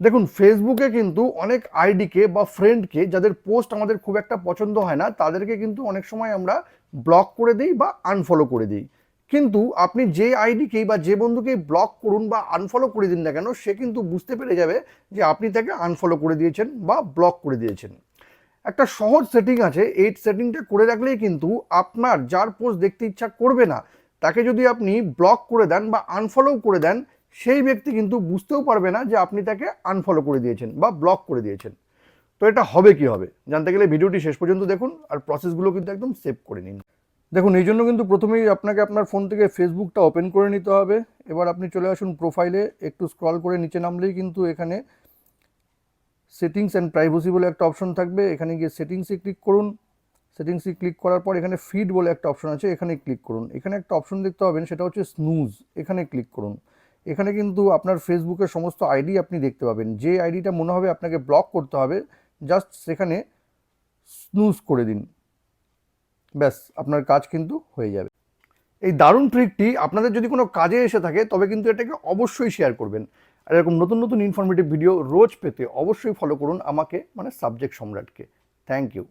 দেখুন ফেসবুকে কিন্তু অনেক আইডিকে বা ফ্রেন্ডকে যাদের পোস্ট আমাদের খুব একটা পছন্দ হয় না, তাদেরকে কিন্তু অনেক সময় আমরা ব্লক করে দিই বা আনফলো করে দিই। কিন্তু আপনি যে আইডিকেই বা যে বন্ধুকেই ব্লক করুন বা আনফলো করে দিন না কেন, সে কিন্তু বুঝতে পেরে যাবে যে আপনি তাকে আনফলো করে দিয়েছেন বা ব্লক করে দিয়েছেন। একটা সহজ সেটিং আছে, এই সেটিংটা করে রাখলেই কিন্তু আপনার যার পোস্ট দেখতে ইচ্ছা করবে না, তাকে যদি আপনি ব্লক করে দেন বা আনফলো করে দেন সেই ব্যক্তি কিন্তু বুঝতেও পারবে না যে আপনি তাকে আনফলো করে দিয়েছেন বা ব্লক করে দিয়েছেন। তো এটা হবে কি হবে? জানতে গেলে ভিডিওটি শেষ পর্যন্ত দেখুন আর প্রসেসগুলো কিন্তু একদম সেভ করে নিন। দেখুন, এই জন্য কিন্তু প্রথমেই আপনাকে আপনার ফোন থেকে ফেসবুকটা ওপেন করে নিতে হবে। এবার আপনি চলে আসুন প্রোফাইলে একটু স্ক্রল করে নিচে নামলেই কিন্তু এখানে সেটিংস অ্যান্ড প্রাইভেসি বলে একটা অপশন থাকবে। এখানে গিয়ে সেটিংসে ক্লিক করুন। সেটিংসে ক্লিক করার পর এখানে ফিড বলে একটা অপশন আছে, এখানে ক্লিক করুন। এখানে একটা অপশন দেখতে পাবেন, সেটা হচ্ছে স্নুজ এখানে ক্লিক করুন। এখানে কিন্তু আপনার ফেসবুকের সমস্ত আইডি আপনি দেখতে পাবেন। যে আইডিটা মনে হবে আপনাকে ব্লক করতে হবে জাস্ট সেখানে স্নুজ করে দিন। ব্যাস, আপনার কাজ কিন্তু হয়ে যাবে। এই দারুণ ট্রিকটি আপনাদের যদি কোনো কাজে এসে থাকে, তবে কিন্তু এটাকে অবশ্যই শেয়ার করবেন। আর এরকম নতুন নতুন ইনফরমেটিভ ভিডিও রোজ পেতে অবশ্যই ফলো করুন আমাকে মানে সাবজেক্ট সম্রাটকে। Thank you